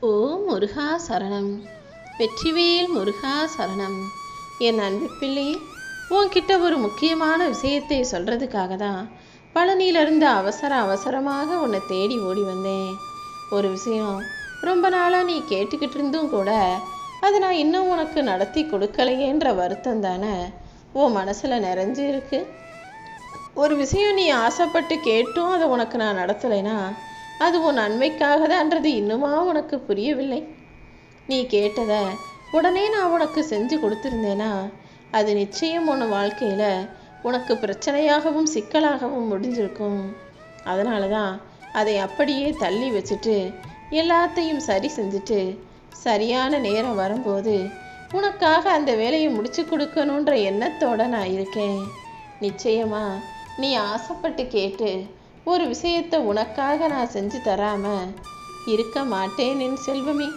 ஓ முருகா சரணம். வெற்றிவேல் முருகா சரணம். என் அன்பு பிள்ளை உன்கிட்ட ஒரு முக்கியமான விஷயத்தை சொல்கிறதுக்காக தான் பழனியிலிருந்து அவசர அவசரமாக உன்னை தேடி ஓடி வந்தேன். ஒரு விஷயம் ரொம்ப நாளாக நீ கேட்டுக்கிட்டு இருந்தும் கூட அதை நான் இன்னும் உனக்கு நடத்தி கொடுக்கலையேன்ற வருத்தம் தானே? உன் மனசில் நிறைஞ்சு இருக்கு. ஒரு விஷயம் நீ ஆசைப்பட்டு கேட்டும் அதை உனக்கு நான் நடத்தலைன்னா அது உன் நன்மைக்காக தான்றது இன்னுமா உனக்கு புரியவில்லை? நீ கேட்டதை உடனே நான் உனக்கு செஞ்சு கொடுத்துருந்தேனா? அது நிச்சயம் உன் வாழ்க்கையில் உனக்கு பிரச்சனையாகவும் சிக்கலாகவும் முடிஞ்சிருக்கும். அதனால தான் அதை அப்படியே தள்ளி வச்சுட்டு எல்லாத்தையும் சரி செஞ்சுட்டு சரியான நேரம் வரும்போது உனக்காக அந்த வேலையை முடிச்சு கொடுக்கணுன்ற எண்ணத்தோட நான் இருக்கேன். நிச்சயமா நீ ஆசைப்பட்டு கேட்டு ஒரு விஷயத்தை உனக்காக நான் செஞ்சு தராம இருக்க மாட்டேன் என் செல்வமே.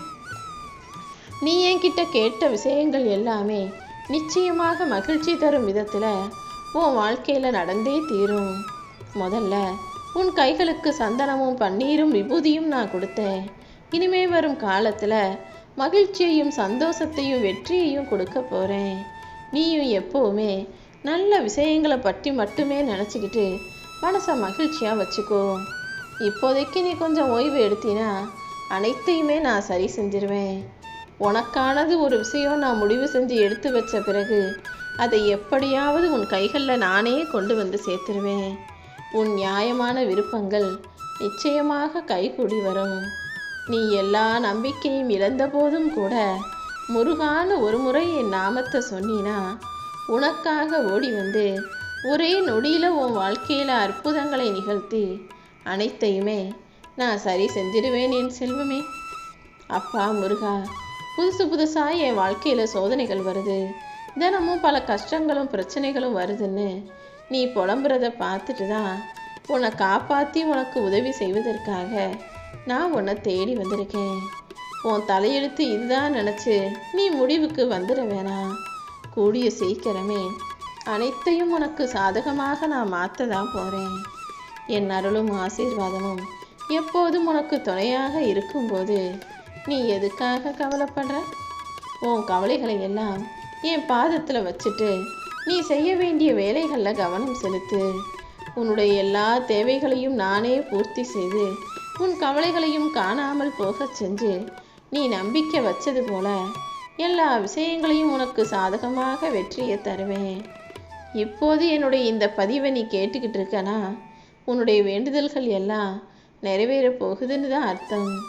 நீ என்கிட்ட கேட்ட விஷயங்கள் எல்லாமே நிச்சயமாக மகிழ்ச்சி தரும் விதத்தில் உன் வாழ்க்கையில் நடந்தே தீரும். முதல்ல உன் கைகளுக்கு சந்தனமும் பன்னீரும் விபூதியும் நான் கொடுத்தேன். இனிமே வரும் காலத்தில் மகிழ்ச்சியையும் சந்தோஷத்தையும் வெற்றியையும் கொடுக்க போகிறேன் நீயும் எப்போவுமே நல்ல விஷயங்களை பற்றி மட்டுமே நினச்சிக்கிட்டு மனசை மகிழ்ச்சியாக வச்சுக்கோ. இப்போதைக்கு நீ கொஞ்சம் ஓய்வு எடுத்தினா அனைத்தையுமே நான் சரி செஞ்சிருவேன். உனக்கானது ஒரு விஷயம் நான் முடிவு செஞ்சு எடுத்து வச்ச பிறகு அதை எப்படியாவது உன் கைகளில் நானே கொண்டு வந்து சேர்த்துருவேன். உன் நியாயமான விருப்பங்கள் நிச்சயமாக கைகூடி வரும். நீ எல்லா நம்பிக்கையும் இழந்த போதும் கூட முருகான ஒரு முறை என் நாமத்தை சொன்னினா உனக்காக ஓடி வந்து ஒரே நொடியில் உன் வாழ்க்கையில் அற்புதங்களை நிகழ்த்தி அனைத்தையுமே நான் சரி செஞ்சிடுவேன் என் செல்வமே. அப்பா முருகா புதுசு புதுசாக என் வாழ்க்கையில் சோதனைகள் வருது. தினமும் பல கஷ்டங்களும் பிரச்சனைகளும் வருதுன்னு நீ புலம்புறத பார்த்துட்டு தான் உன்னை காப்பாற்றி உனக்கு உதவி செய்வதற்காக நான் உன்னை தேடி வந்திருக்கேன். உன் தலையெழுத்து இதுதான் நினச்சி நீ முடிவுக்கு வந்துட வேணாம். கூடிய சீக்கிரமே அனைத்தையும் உனக்கு சாதகமாக நான் மாற்ற தான் போகிறேன் என் அருளும் ஆசீர்வாதமும் எப்போதும் உனக்கு துணையாக இருக்கும்போது நீ எதுக்காக கவலைப்படுற? உன் கவலைகளை எல்லாம் என் பாதத்தில் வச்சுட்டு நீ செய்ய வேண்டிய வேலைகளில் கவனம் செலுத்து. உன்னுடைய எல்லா தேவைகளையும் நானே பூர்த்தி செய்து உன் கவலைகளையும் காணாமல் போகச் செஞ்சு நீ நம்பிக்கை வச்சது போல எல்லா விஷயங்களையும் உனக்கு சாதகமாக வெற்றியை தருவேன். இப்போது என்னுடைய இந்த பதிவை நீ கேட்டுக்கிட்டு இருக்கனா? உன்னுடைய வேண்டுதல்கள் எல்லாம் நிறைவேற போகுதுன்னு தான் அர்த்தம்.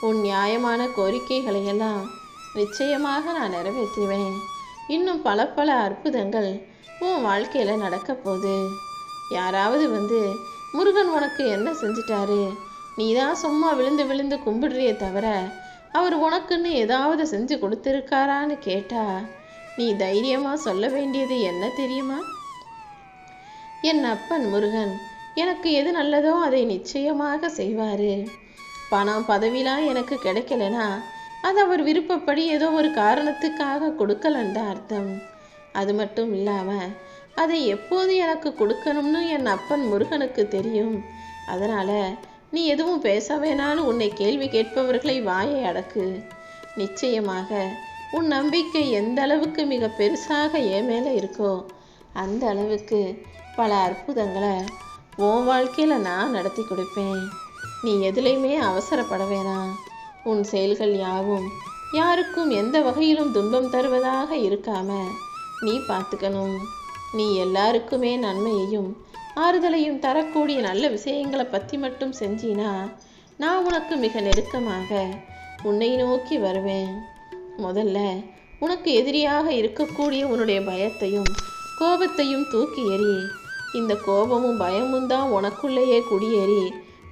உன் நியாயமான கோரிக்கைகளை எல்லாம் நிச்சயமாக நான் நிறைவேற்றுவேன். இன்னும் பல பல அற்புதங்கள் உன் வாழ்க்கையில் நடக்க போகுது. யாராவது வந்து முருகன் உனக்கு என்ன செஞ்சிட்டாரு? நீ தான் சும்மா விழுந்து விழுந்து கும்பிடுறியே தவிர அவர் உனக்குன்னு ஏதாவது செஞ்சு கொடுத்துருக்காரான்னு கேட்டால் நீ தைரியமாக சொல்ல வேண்டியது என்ன தெரியுமா? என் அப்பன் முருகன் எனக்கு எது நல்லதோ அதை நிச்சயமாக செய்வார். பணம் பதவிலாம் எனக்கு கிடைக்கலனா அது அவர் விருப்பப்படி ஏதோ ஒரு காரணத்துக்காக கொடுக்கலன்ற தான் அர்த்தம். அது மட்டும் இல்லாமல் அதை எப்போது எனக்கு கொடுக்கணும்னு என் அப்பன் முருகனுக்கு தெரியும். அதனால் நீ எதுவும் பேச வேணான்னு உன்னை கேள்வி கேட்பவர்களை வாயை அடக்கு. நிச்சயமாக உன் நம்பிக்கை எந்த அளவுக்கு மிக பெருசாக என் மேலே இருக்கோ அந்த அளவுக்கு பல அற்புதங்களை உன் வாழ்க்கையில் நான் நடத்தி கொடுப்பேன். நீ எதுலேயுமே அவசரப்பட வேணாம். உன் செயல்கள் யாவும் யாருக்கும் எந்த வகையிலும் துன்பம் தருவதாக இருக்காம நீ பார்த்துக்கணும். நீ எல்லாருக்குமே நன்மையையும் ஆறுதலையும் தரக்கூடிய நல்ல விஷயங்களை பற்றி மட்டும் செஞ்சினா நான் உனக்கு மிக நெருக்கமாக உன்னை நோக்கி வருவேன். முதல்ல உனக்கு எதிரியாக இருக்கக்கூடிய உன்னுடைய பயத்தையும் கோபத்தையும் தூக்கி எறி. இந்த கோபமும் பயமும் தான் உனக்குள்ளேயே குடியேறி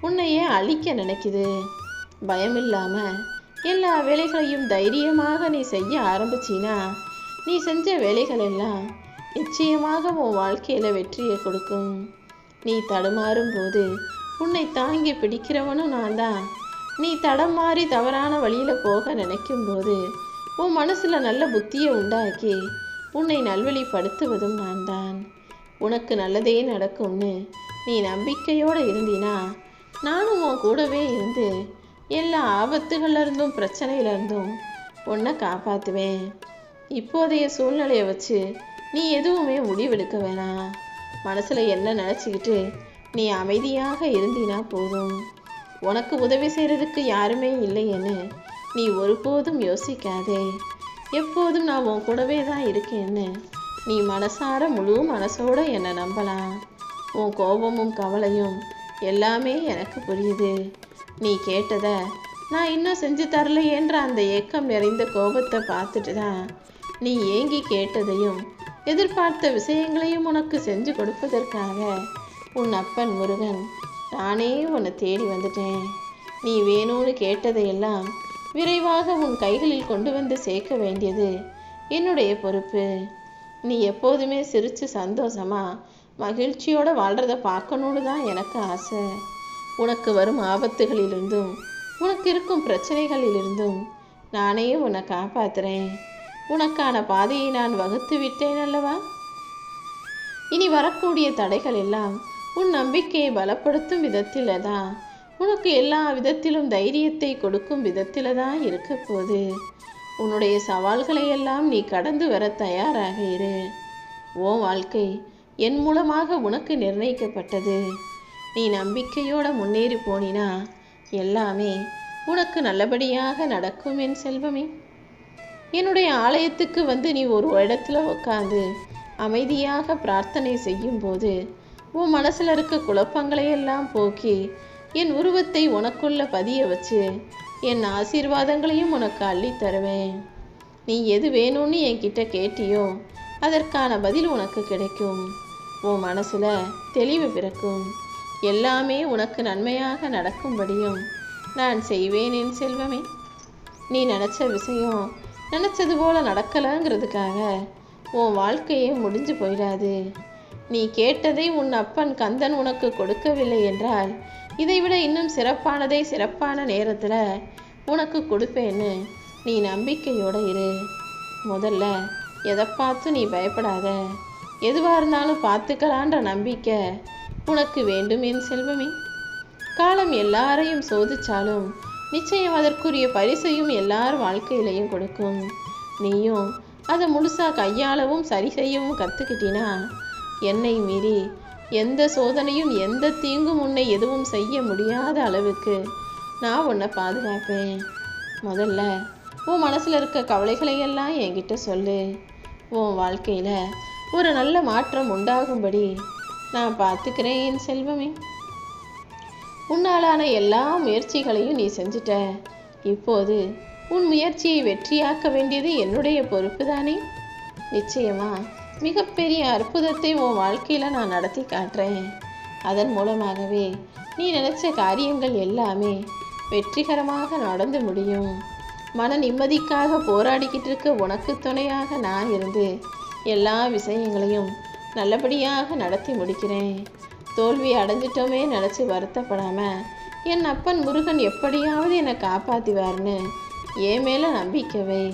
உன்னையே அழிக்க நினைக்குது. பயமில்லாம எல்லா வேலைகளையும் தைரியமாக நீ செய்ய ஆரம்பிச்சினா நீ செஞ்ச வேலைகள் எல்லாம் நிச்சயமாக உன் வாழ்க்கையில் வெற்றியை கொடுக்கும். நீ தடுமாறும் போது உன்னை தாங்கி பிடிக்கிறவனும் நான் தான் நீ தடம் மாறி தவறான வழியில் போக நினைக்கும் போது உன் மனசில் நல்ல புத்தியை உண்டாக்கி உன்னை நல்வழிப்படுத்துவதும் நான் தான் உனக்கு நல்லதே நடக்கும்னு நீ நம்பிக்கையோடு இருந்தினா நானும் உன் கூடவே இருந்து எல்லா ஆபத்துகள்லேருந்தும் பிரச்சனையிலேருந்தும் உன்னை காப்பாற்றுவேன் இப்போதைய சூழ்நிலையை வச்சு நீ எதுவுமே முடிவெடுக்க வேணாம். மனசில் என்ன நினச்சிக்கிட்டு நீ அமைதியாக இருந்தினா போதும். உனக்கு உதவி செய்கிறதுக்கு யாருமே இல்லைன்னு நீ ஒருபோதும் யோசிக்காதே. எப்போதும் நான் உன் கூடவே தான் இருக்கேன்னு. நீ மனசார முழு மனசோட என்னை நம்பலாம். உன் கோபமும் கவலையும் எல்லாமே எனக்கு புரியுது. நீ கேட்டதை நான் இன்னும் செஞ்சு தரலையேன்ற அந்த ஏக்கம் நிறைந்த கோபத்தை பார்த்துட்டு தான் நீ ஏங்கி கேட்டதையும் எதிர்பார்த்த விஷயங்களையும் உனக்கு செஞ்சு கொடுப்பதற்காக உன் அப்பன் முருகன் நானே உன்னை தேடி வந்துட்டேன். நீ வேணும்னு கேட்டதையெல்லாம் விரைவாக உன் கைகளில் கொண்டு வந்து சேர்க்க வேண்டியது என்னுடைய பொறுப்பு. நீ எப்போதுமே சிரித்து சந்தோஷமா மகிழ்ச்சியோட வாழ்கிறத பார்க்கணுன்னு தான் எனக்கு ஆசை. உனக்கு வரும் ஆபத்துகளிலிருந்தும் உனக்கு இருக்கும் பிரச்சனைகளிலிருந்தும் நானே உன்னை காப்பாத்துறேன். உனக்கான பாதையை நான் வகுத்து விட்டேன் அல்லவா? இனி வரக்கூடிய தடைகள் எல்லாம் உன் நம்பிக்கையை பலப்படுத்தும் விதத்தில் தான் உனக்கு எல்லா விதத்திலும் தைரியத்தை கொடுக்கும் விதத்தில் தான் இருக்க போது உன்னுடைய சவால்களை எல்லாம் நீ கடந்து வர தயாராக இரு. ஓ வாழ்க்கை என் மூலமாக உனக்கு நிர்ணயிக்கப்பட்டது. நீ நம்பிக்கையோட முன்னேறி போனினா எல்லாமே உனக்கு நல்லபடியாக நடக்கும் என் செல்வமே. என்னுடைய ஆலயத்துக்கு வந்து நீ ஒரு இடத்துல உட்காந்து அமைதியாக பிரார்த்தனை செய்யும்போது உன் மனசில் இருக்க குழப்பங்களை எல்லாம் போக்கி என் உருவத்தை உனக்குள்ள பதிய வச்சு என் ஆசீர்வாதங்களையும் உனக்கு அள்ளித் தருவேன். நீ எது வேணும்னு என்கிட்ட கேட்டியோ அதற்கான பதில் உனக்கு கிடைக்கும். உன் மனசுல தெளிவு பிறக்கும். எல்லாமே உனக்கு நன்மையாக நடக்கும்படியும் நான் செய்வேன் என் செல்வமே. நீ நினச்ச விஷயம் நினச்சது போல நடக்கலைங்கிறதுக்காக உன் வாழ்க்கையே முடிஞ்சு போயிடாது. நீ கேட்டதை உன் அப்பன் கந்தன் உனக்கு கொடுக்கவில்லை என்றால் இதைவிட இன்னும் சிறப்பானதை சிறப்பான நேரத்தில் உனக்கு கொடுப்பேன்னு நீ நம்பிக்கையோடு இரு. முதல்ல எதை பார்த்து நீ பயப்படாத. எதுவாக இருந்தாலும் பார்த்துக்கலான்ற நம்பிக்கை உனக்கு வேண்டும் என் செல்வமே. காலம் எல்லாரையும் சோதிச்சாலும் நிச்சயம் அதற்குரிய பரிசையும் எல்லார் வாழ்க்கையிலையும் கொடுக்கும். நீயும் அதை முழுசாக கையாளவும் சரி செய்யவும் கற்றுக்கிட்டினா என்னை மீறி எந்த சோதனையும் எந்த தீங்கும் உன்னை எதுவும் செய்ய முடியாத அளவுக்கு நான் உன்னை பாதுகாப்பேன் முதல்ல உன் மனசில் இருக்க கவலைகளை எல்லாம் என்கிட்ட சொல்லு. உன் வாழ்க்கையில் ஒரு நல்ல மாற்றம் உண்டாகும்படி நான் பார்த்துக்கிறேன் என் செல்வமே. உன்னாலான எல்லா முயற்சிகளையும் நீ செஞ்சுட்ட. இப்போது உன் முயற்சியை வெற்றியாக்க வேண்டியது என்னுடைய பொறுப்பு தானே நிச்சயமா மிகப்பெரிய அற்புதத்தை உன் வாழ்க்கையில் நான் நடத்தி காட்டுறேன். அதன் மூலமாகவே நீ நினச்ச காரியங்கள் எல்லாமே வெற்றிகரமாக நடந்து முடியும். மன நிம்மதிக்காக போராடிக்கிட்டு இருக்க உனக்கு துணையாக நான் இருந்து எல்லா விஷயங்களையும் நல்லபடியாக நடத்தி முடிக்கிறேன். தோல்வி அடைஞ்சிட்டோமே நினச்சி வருத்தப்படாமல் என் அப்பன் முருகன் எப்படியாவது என்னை காப்பாற்றுவார்னு என் மேலே நம்பிக்கவை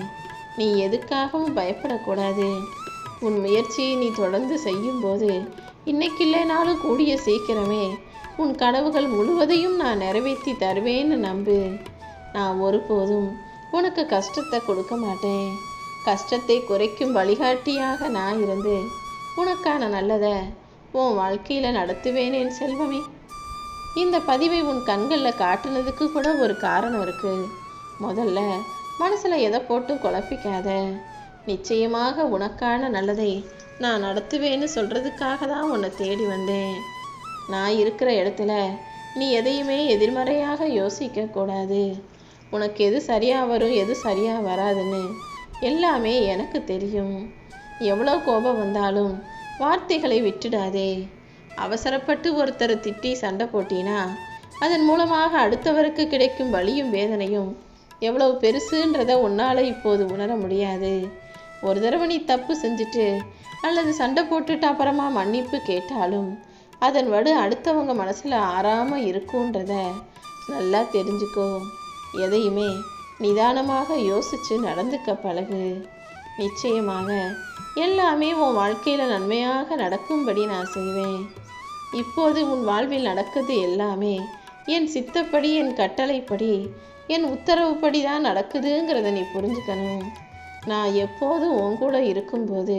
நீ எதுக்காகவும் பயப்படக்கூடாது. உன் முயற்சியை நீ தொடர்ந்து செய்யும்போது இன்னைக்கு இல்லைனாலும் கூடிய சீக்கிரமே. உன் கனவுகள் முழுவதையும் நான் நிறைவேற்றி தருவேன்னு நம்பு. நான் ஒருபோதும் உனக்கு கஷ்டத்தை கொடுக்க மாட்டேன். கஷ்டத்தை குறைக்கும் வழிகாட்டியாக நான் இருந்து உனக்கான நல்லதை உன் வாழ்க்கையில் நடத்துவேனே செல்வமே. இந்த பதிவை உன் கண்களில் காட்டுனதுக்கு கூட ஒரு காரணம் இருக்குது முதல்ல மனசில் எதை போட்டும் குழப்பிக்காத. நிச்சயமாக உனக்கான நல்லதை நான் நடத்துவேன்னு சொல்கிறதுக்காக தான் உன்னை தேடி வந்தேன். நான் இருக்கிற இடத்துல நீ எதையுமே எதிர்மறையாக யோசிக்கக்கூடாது உனக்கு எது சரியாக வரும் எது சரியாக வராதுன்னு எல்லாமே எனக்கு தெரியும். எவ்வளோ கோபம் வந்தாலும் வார்த்தைகளை விட்டுடாதே. அவசரப்பட்டு ஒருத்தரை திட்டி சண்டை போட்டினா அதன் மூலமாக அடுத்தவருக்கு கிடைக்கும் வலியும் வேதனையும் எவ்வளவு பெருசுன்றத உன்னால் இப்போது உணர முடியாது. ஒரு தடவை நீ தப்பு செஞ்சுட்டு அல்லது சண்டை போட்டுட்டு அப்புறமா மன்னிப்பு கேட்டாலும் அதன் வடு அடுத்தவங்க மனசில் ஆறாமல் இருக்குன்றத நல்லா தெரிஞ்சுக்கோ. எதையுமே நிதானமாக யோசித்து நடந்துக்க பழகு. நிச்சயமாக எல்லாமே உன் வாழ்க்கையில் நன்மையாக நடக்கும்படி நான் செய்வேன். இப்போது உன் வாழ்வில் நடக்குது எல்லாமே என் சித்தப்படி என் கட்டளைப்படி என் உத்தரவுப்படி தான் நடக்குதுங்கிறத நீ புரிஞ்சுக்கணும். நான் எப்போதும் உன் கூட இருக்கும்போது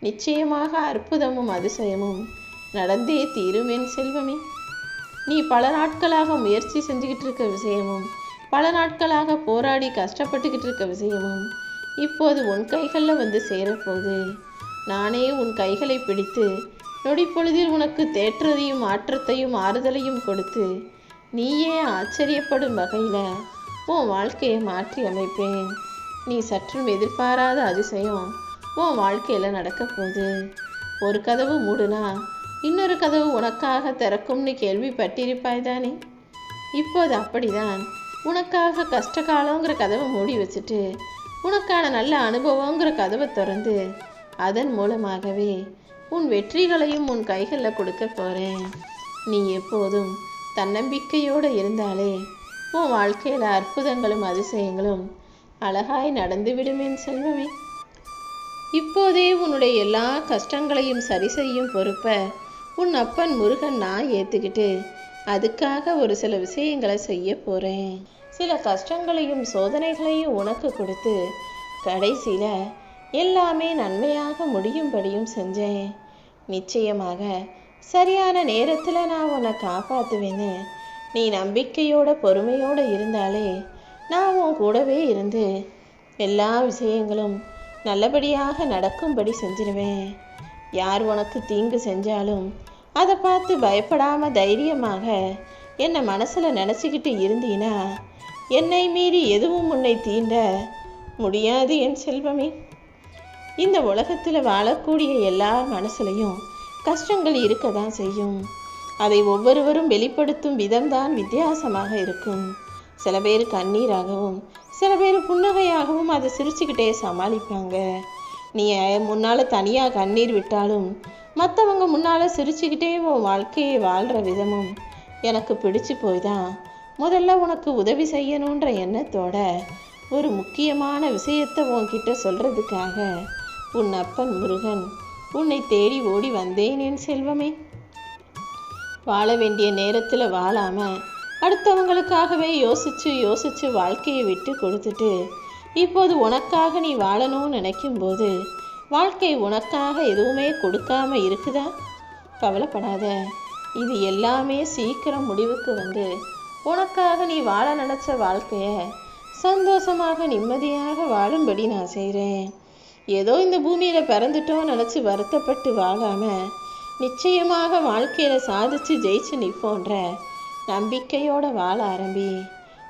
நிச்சயமாக அற்புதமும் அதிசயமும் நடந்தே தீரும் என் செல்வமே. நீ பல நாட்களாக முயற்சி செஞ்சுக்கிட்டு இருக்க விஷயமும் பல நாட்களாக போராடி கஷ்டப்பட்டுக்கிட்டு இருக்க விஷயமும் இப்போது உன் கைகளில் வந்து சேரப்போகுது. நானே உன் கைகளை பிடித்து நொடி பொழுதில் உனக்கு தேற்றதையும் மாற்றத்தையும் ஆறுதலையும் கொடுத்து நீயே ஆச்சரியப்படும் வகையில் உன் வாழ்க்கையை மாற்றி அமைப்பேன். நீ சற்றும் எதிர்பாராத அதிசயம் உன் வாழ்க்கையில் நடக்க போகுது. ஒரு கதவு மூடுனா இன்னொரு கதவு உனக்காக திறக்கும்னு கேள்விப்பட்டிருப்பாய் தானே? இப்போது அப்படிதான். உனக்காக கஷ்ட காலங்கிற கதவை மூடி வச்சுட்டு உனக்கான நல்ல அனுபவங்கிற கதவை திறந்து அதன் மூலமாகவே உன் வெற்றிகளையும் உன் கைகளில் கொடுக்க போகிறேன் நீ எப்போதும் தன்னம்பிக்கையோடு இருந்தாலே உன் வாழ்க்கையில் அற்புதங்களும் அதிசயங்களும் அழகாய் நடந்துவிடும் என் செல்வமே. இப்போதே உன்னுடைய எல்லா கஷ்டங்களையும் சரி செய்யும் பொறுப்பை உன் அப்பன் முருகன் நான் ஏற்றுக்கிட்டு அதுக்காக ஒரு சில விஷயங்களை செய்ய போகிறேன் சில கஷ்டங்களையும் சோதனைகளையும் உனக்கு கொடுத்து கடைசியில் எல்லாமே நன்மையாக முடியும்படியும் செஞ்சேன். நிச்சயமாக சரியான நேரத்தில் நான் உன்னை காப்பாற்றுவேன்னு நீ நம்பிக்கையோட பொறுமையோடு இருந்தாலே நான் உன் கூடவே இருந்து எல்லா விஷயங்களும் நல்லபடியாக நடக்கும்படி செஞ்சிருவேன். யார் உனக்கு தீங்கு செஞ்சாலும் அதை பார்த்து பயப்படாமல் தைரியமாக என்னை மனசில் நினச்சிக்கிட்டு இருந்தீனா என்னை மீறி எதுவும் உன்னை தீண்ட முடியாது என் செல்வமே. இந்த உலகத்தில் வாழக்கூடிய எல்லா மனசுலையும் கஷ்டங்கள் இருக்க தான் செய்யும். அதை ஒவ்வொருவரும் வெளிப்படுத்தும் விதம்தான் வித்தியாசமாக இருக்கும். சில பேர் கண்ணீராகவும் சில பேர் புன்னகையாகவும் அதை சிரிச்சுக்கிட்டே சமாளிப்பாங்க. நீ முன்னால் தனியாக கண்ணீர் விட்டாலும் மற்றவங்க முன்னால் சிரிச்சுக்கிட்டே உன் வாழ்க்கையை வாழ்கிற விதமும் எனக்கு பிடிச்சு போய் தான் முதல்ல உனக்கு உதவி செய்யணுன்ற எண்ணத்தோட ஒரு முக்கியமான விஷயத்தை உன்கிட்ட சொல்கிறதுக்காக உன் அப்பன் முருகன் உன்னை தேடி ஓடி வந்தேன் என் செல்வமே. வாழ வேண்டிய நேரத்தில் வாழாமல் அடுத்தவங்களுக்காகவே யோசிச்சு யோசிச்சு வாழ்க்கையை விட்டு கொடுத்துட்டு இப்போது உனக்காக நீ வாழணும்னு நினைக்கும்போது வாழ்க்கை உனக்காக எதுவுமே கொடுக்காம இருக்குதா? கவலைப்படாத. இது எல்லாமே சீக்கிரம் முடிவுக்கு வந்து உனக்காக நீ வாழ நினச்ச வாழ்க்கைய சந்தோஷமாக நிம்மதியாக வாழும்படி நான் செய்கிறேன் ஏதோ இந்த பூமியில் பிறந்துட்டோம் நினச்சி வருத்தப்பட்டு வாழாமல் நிச்சயமாக வாழ்க்கையில் சாதிச்சு ஜெயிச்சு நிற்போன்ற நம்பிக்கையோட வாழ ஆரம்பி.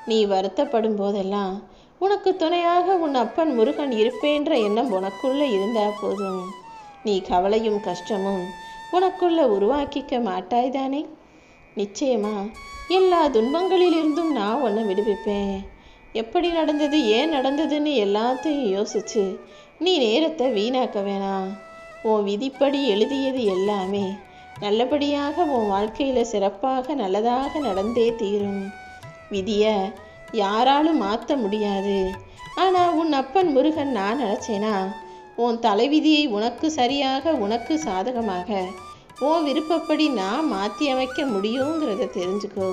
நீ வருத்தப்படும் போதெல்லாம் உனக்கு துணையாக உன் அப்பன் முருகன் இருப்பேன்ற எண்ணம் உனக்குள்ளே இருந்தா போதும். நீ கவலையும் கஷ்டமும் உனக்குள்ள உருவாக்கிக்க மாட்டாய்தானே? நிச்சயமா. எல்லா துன்பங்களிலிருந்தும் நான் உன்னை விடுவிப்பேன். எப்படி நடந்தது ஏன் நடந்ததுன்னு எல்லாத்தையும் யோசிச்சு நீ நேரத்தை வீணாக்க வேணாம். உன் விதிப்படி எழுதியது எல்லாமே நல்லபடியாக உன் வாழ்க்கையில் சிறப்பாக நல்லதாக நடந்தே தீரும். விதியை யாராலும் மாற்ற முடியாது. ஆனால் உன் அப்பன் முருகன் நான் நினச்சேனா உன் தலைவிதியை உனக்கு சரியாக உனக்கு சாதகமாக உன் விருப்பப்படி நான் மாற்றி அமைக்க முடியுங்கிறத தெரிஞ்சுக்கோ.